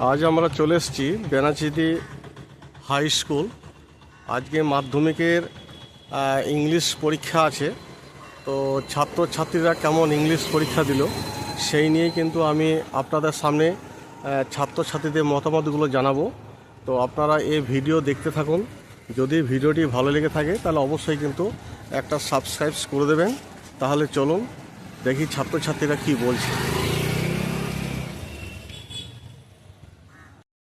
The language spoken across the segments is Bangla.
আজ আমরা চলে এসেছি বেনাচিতি হাই স্কুল। আজকে মাধ্যমিকের ইংলিশ পরীক্ষা আছে। তো ছাত্রছাত্রীরা কেমন ইংলিশ পরীক্ষা দিল, সেই নিয়ে কিন্তু আমি আপনাদের সামনে ছাত্রছাত্রীদের মতামতগুলো জানাব। তো আপনারা এই ভিডিও দেখতে থাকুন। যদি ভিডিওটি ভালো লেগে থাকে, তাহলে অবশ্যই কিন্তু একটা সাবস্ক্রাইব করে দেবেন। তাহলে চলুন, দেখি ছাত্রছাত্রীরা কি বলছে।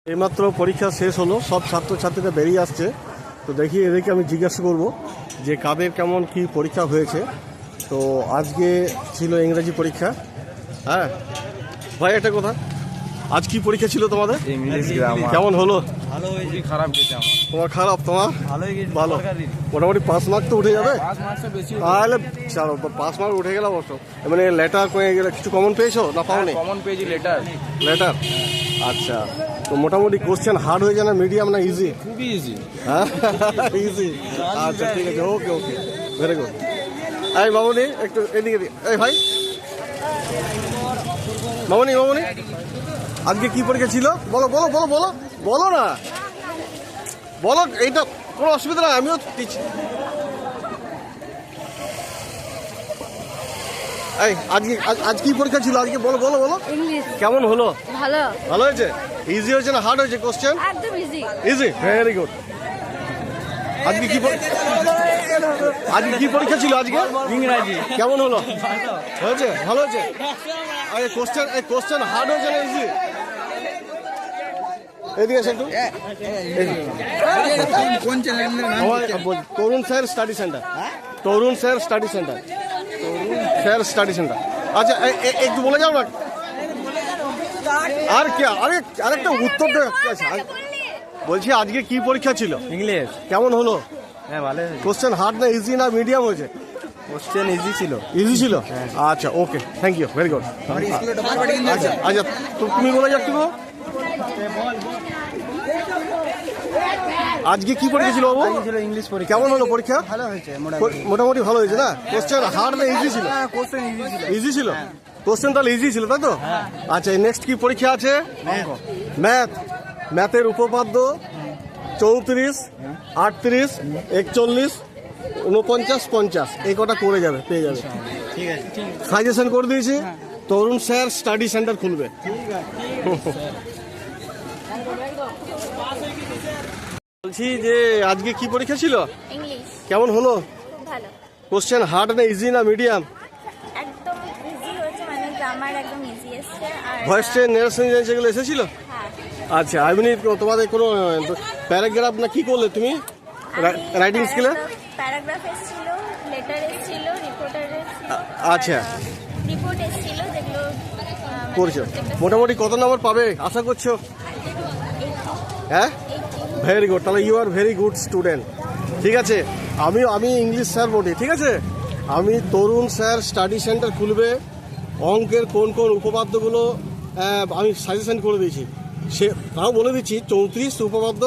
এইমাত্র পরীক্ষা শেষ হলো সব ছাত্রছাত্রীরা বেরিয়ে আসছে। তো দেখি এদেরকে আমি জিজ্ঞাসা করব যে কাদের কেমন কি পরীক্ষা হয়েছে। তো আজকে ছিল ইংরেজি পরীক্ষা। হ্যাঁ ভাই একটা কথা। আজ কি পরীক্ষা ছিল তোমাদের? ইংলিশ কেমন হলো? ভালো হয়েছে খারাপ গেছে আমার। তোমার খারাপ? তোমার? ভালোই গেছে ভালো। মোটামুটি পাঁচ মার্ক তো উঠে যাবে? তাহলে চলো পাঁচ মার্ক উঠে গেল অবশ্য। মানে লেটার করে গেলে কিছু কমন পেয়েছ না পাওনি? কমন পেয়েছি লেটার লেটার আচ্ছা। তো মোটামুটি কোশ্চেন হার্ড হয়ে যায় না মিডিয়াম না ইজি খুবই ইজি হ্যাঁ? ইজি আচ্ছা ঠিক আছে ওকে ওকে ভেরি গুড এই মামনি একটু এদিকে। এই ভাই। মামনি মামনি। আজকে কি পরীক্ষা ছিল? বলো বলো বলো বলো। বলো না। বলো এইটা কোনো অসুবিধা নাই আমিও এই আজকে আজ- আজ কি পরীক্ষা ছিল? আজকে বলো বলো বলো। ইংলিশ কেমন হলো? ভালো। ভালো হয়েছে? ইজি হয়েছে না হার্ড হয়েছে কোশ্চেন একদম ইজি ইজি ভেরি গুড আজকে কি আজকে কি পরীক্ষা ছিল আজকে? ইংরাজি। কেমন হলো? হয়েছে? ভালো হয়েছে? আরে কোশ্চেন এই কোশ্চেন হার্ড হয়েছে না ইজি এদিকে এসে একটু। কোন চ্যানেল আমার বল- Tarun sir study centre Tarun sir study centre sir study centre. আচ্ছা একটু বলে যাও না। আর কি আরে আরেকটা উত্তর বলছি আজকে কি পরীক্ষা ছিল? ইংলিশ কেমন হলো? হ্যাঁ ভালো কোশ্চেন হার্ড না ইজি না মিডিয়াম হয়েছে? কোশ্চেন ইজি ছিল। ইজি ছিল? আচ্ছা okay thank you very good আচ্ছা আচ্ছা তো তুমি বলে তুমি আজকে কি পরীক্ষা ছিল বাবু? ছিল ইংলিশ পরীক্ষা। কেমন হলো পরীক্ষা? ভালো হয়েছে মোটামুটি। ভালো হয়েছে না? কোশ্চেন হার্ড না ইজি ছিল? কোশ্চেন ইজি ছিল। ইজি ছিল? কোশ্চেন তাহলে ইজি ছিল তাই তো? আচ্ছা নেক্সট কি পরীক্ষা আছে? ম্যাথ ম্যাথের উপপাদ্য চৌত্রিশ আটত্রিশ একচল্লিশ উনপঞ্চাশ পঞ্চাশ। এই কটা করে যাবে পেয়ে যাবে। ঠিক আছে। সাজেশন করে দিয়েছি। তরুণ স্যার স্টাডি সেন্টার খুলবে। বলছি যে আজকে কি পরীক্ষা ছিল? কেমন হলো? কোশ্চেন হার্ড না ইজি না মিডিয়াম মানে ভয়েস ট্রেন এসেছিল? হ্যাঁ। আচ্ছা এমনি তোমাদের কোনো প্যারাগ্রাফ না কি করলে তুমি? রাইটিং স্কিলে প্যারাগ্রাফ এসেছিল লেটার এসেছিল রিপোর্টার আচ্ছা। রিপোর্ট এসেছিল যেগুলো মানে করছ। মোটামুটি কত নাম্বার পাবে? আশা করছ। হ্যাঁ? ভেরি গুড তাহলে you are very good student ঠিক আছে? আমি আমি ইংলিশ স্যার বলি, ঠিক আছে? আমি তরুণ স্যার স্টাডি সেন্টার খুলবে। অঙ্কের কোন কোন উপপাদ্যগুলো আমি সাজেশন করে দিয়েছি। সে, তাও বলে দিচ্ছি, চৌত্রিশ উপপাদ্য,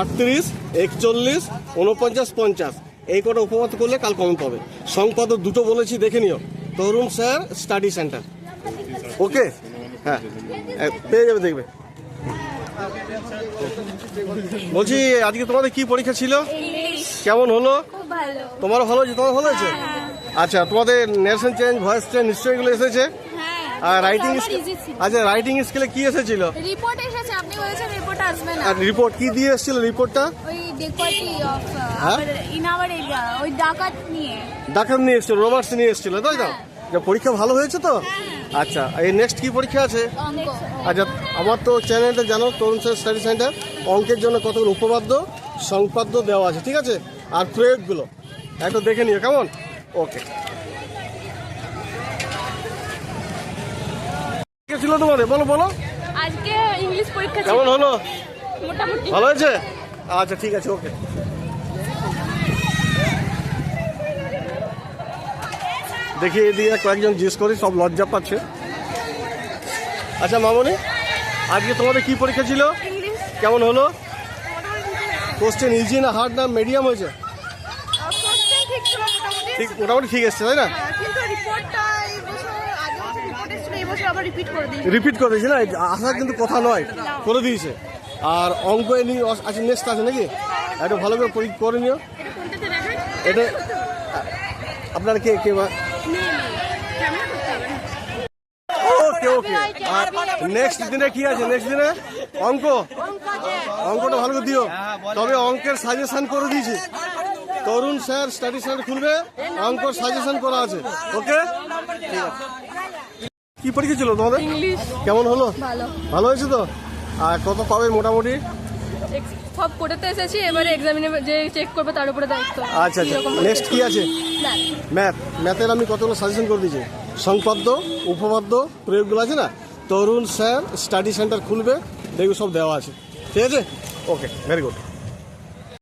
আটত্রিশ, একচল্লিশ, উনপঞ্চাশ, পঞ্চাশ। এই কটা উপপাদ্য করলে কাল কমন পাবে। সংপাদ্য দুটো বলেছি, দেখে নিও। Tarun sir study centre okay হ্যাঁ। পেয়ে যাবে, দেখবে। বলছি আজকে তোমাদের কি পরীক্ষা ছিল? কেমন হলো? খুব ভালো তোমারও ভালো হয়েছে? তোমার ভালো হয়েছে? আচ্ছা তোমাদের নেশন চেঞ্জ ভয়েস চেঞ্জ নিশ্চয়ই এগুলো এসেছে? হ্যাঁ আর রাইটিং আচ্ছা রাইটিং স্কিলে কি এসেছিল? রিপোর্ট এসেছে আপনি বলেছেন রিপোর্ট আসবে না। আর রিপোর্ট কি দিয়ে এসেছিল রিপোর্টটা ওই ডেকোয়াটি অফ হ্যাঁ? ইন আওয়ার এরিয়া ওই ডাকাত নিয়ে। ডাক্তার নিয়ে এসেছিল রোমার্স নিয়ে এসেছিল তাই তো? যে পরীক্ষা ভালো হয়েছে তো? আচ্ছা এই নেক্সট কি পরীক্ষা আছে? আচ্ছা আমার তো চ্যানেলটা জানো তরুণ স্যার স্টাডি সেন্টার অঙ্কের জন্য কতগুলো উপপাদ্য সংপাদ্য দেওয়া আছে ঠিক আছে? আর প্রয়োগগুলো। একটু দেখে নিও কেমন? ওকে ছিল তোমাদের? বলো বলো। আজকে ইংলিশ পরীক্ষা কেমন হলো? মোটামুটি। ভালো হয়েছে? আচ্ছা ঠিক আছে ওকে দেখি এদিকে কয়েকজন জিজ্ঞেস করি সব লজ্জা পাচ্ছে। আচ্ছা মামনি আজকে তোমাদের কি পরীক্ষা ছিল? কেমন হলো? কোশ্চেন ইজি না হার্ড না মিডিয়াম হয়েছে? ঠিক মোটামুটি। ঠিক এসছে তাই না? হ্যাঁ, রিপিট করে দিয়েছে। না? আসার কিন্তু কথা নয় করে দিয়েছে। আর অঙ্ক এ নিয়ে আছে নেক্সট আছে নাকি? একটু ভালো করে পরীক্ষা করে নিও। এটা আপনার কে কে বা- ক্যামেরা করতে হবে না ওকে ওকে আর নেক্সট দিনে কি আছে? নেক্সট দিনে? অঙ্ক? অঙ্কটা ভালো করে দিও। তবে অঙ্কের সাজেশন করে দিয়েছি। তরুণ স্যার স্টাডি সেন্টার খুলবে। অঙ্ক সাজেশন করা আছে। ওকে? ঠিক আছে কি পরীক্ষা ছিল তোমাদের? ইংলিশ কেমন হলো? ভালো। ভালো হয়েছে তো? আর কত পাবে মোটামুটি? এক্স- সব কোটাতে এসেছি এবারে এক্সামিনে যে চেক করবে তার উপরে দায়িত্ব। আচ্ছা আচ্ছা। নেক্সট কি আছে? ম্যাথ ম্যাথের আমি কতগুলো সাজেশন করে দিয়েছি? সংপাদ্য উপপাদ্য প্রয়োগগুলো আছে না? তরুণ স্যার, স্টাডি সেন্টার খুলবে, দেখবে সব দেওয়া আছে। ঠিক আছে? Okay very good